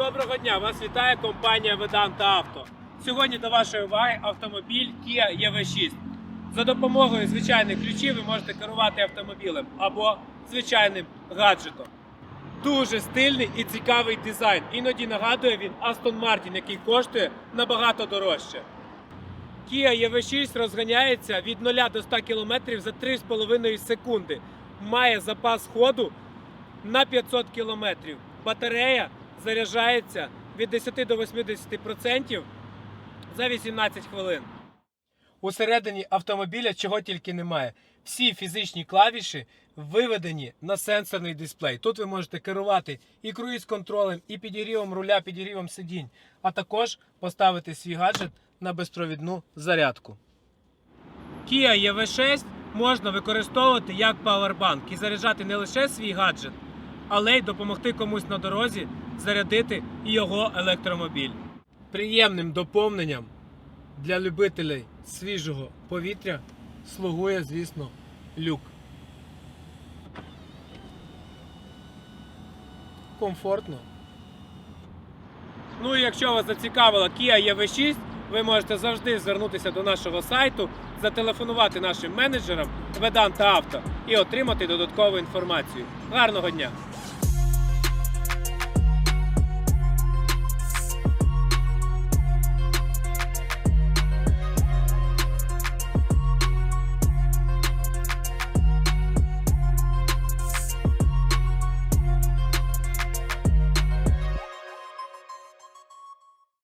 Доброго дня! Вас вітає компанія Vedanta Auto. Сьогодні до вашої уваги автомобіль Kia EV6. За допомогою звичайних ключів ви можете керувати автомобілем або звичайним гаджетом. Дуже стильний і цікавий дизайн. Іноді нагадує він Aston Martin, який коштує набагато дорожче. Kia EV6 розганяється від 0 до 100 км за 3,5 секунди. Має запас ходу на 500 км. Батарея заряджається від 10 до 80% за 18 хвилин. Усередині автомобіля чого тільки немає. Всі фізичні клавіші виведені на сенсорний дисплей. Тут ви можете керувати і круїз-контролем, і підігрівом руля, підігрівом сидінь, а також поставити свій гаджет на безпровідну зарядку. Kia EV6 можна використовувати як павербанк і заряджати не лише свій гаджет, але й допомогти комусь на дорозі зарядити його електромобіль. Приємним доповненням для любителей свіжого повітря слугує, звісно, люк. Комфортно. Ну і якщо вас зацікавила Kia EV6, ви можете завжди звернутися до нашого сайту, зателефонувати нашим менеджерам Vedanta Auto і отримати додаткову інформацію. Гарного дня!